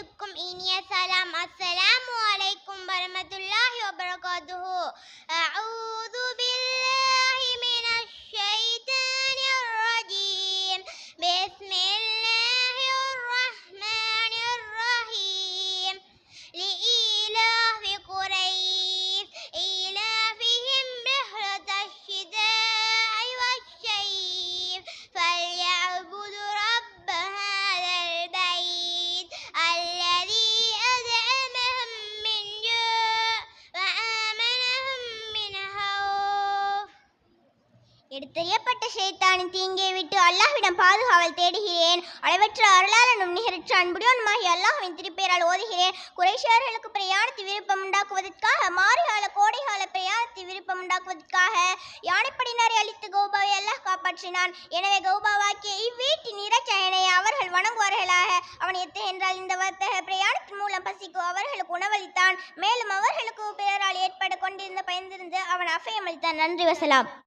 அனைவருக்கும் இனிய சலாம் அஸ்ஸலாமு அலைக்கும் வரமத்துல்லாஹி வபரகாத்துஹு எடுத்தறியப்பட்ட ஷைத்தானின் தீங்கை விட்டு அல்லாஹ்விடம் பாதுகாவல் தேடுகிறேன். அளவற்ற அருளாளனும் நிகரற்ற அன்புடையவனுமாகி அல்லாஹ்வின் திருப்பெயரால் ஓதுகிறேன். குறைஷியர்களுக்கு பிரயாணத்தை விருப்பம் உண்டாக்குவதற்காக மாறுகால கோடைகால பிரயாணத்தை விருப்பம் உண்டாக்குவதற்காக யானைப்படியினரை அளித்து கௌபாவை அல்லாஹ் காப்பாற்றினான். எனவே கௌபாவாக்கிய இவ்வீட்டின் இறைச்சயனை அவர்கள் வணங்குவார்களாக. அவன் எத்தை என்றால் இந்த வர்த்தக பிரயாணத்தின் மூலம் பசிக்கு அவர்களுக்கு உணவளித்தான். மேலும் அவர்களுக்கு பிறரால் ஏற்பட கொண்டிருந்த பயந்திருந்து அவன் அஃபயமளித்தான். நன்றி வசலாம்.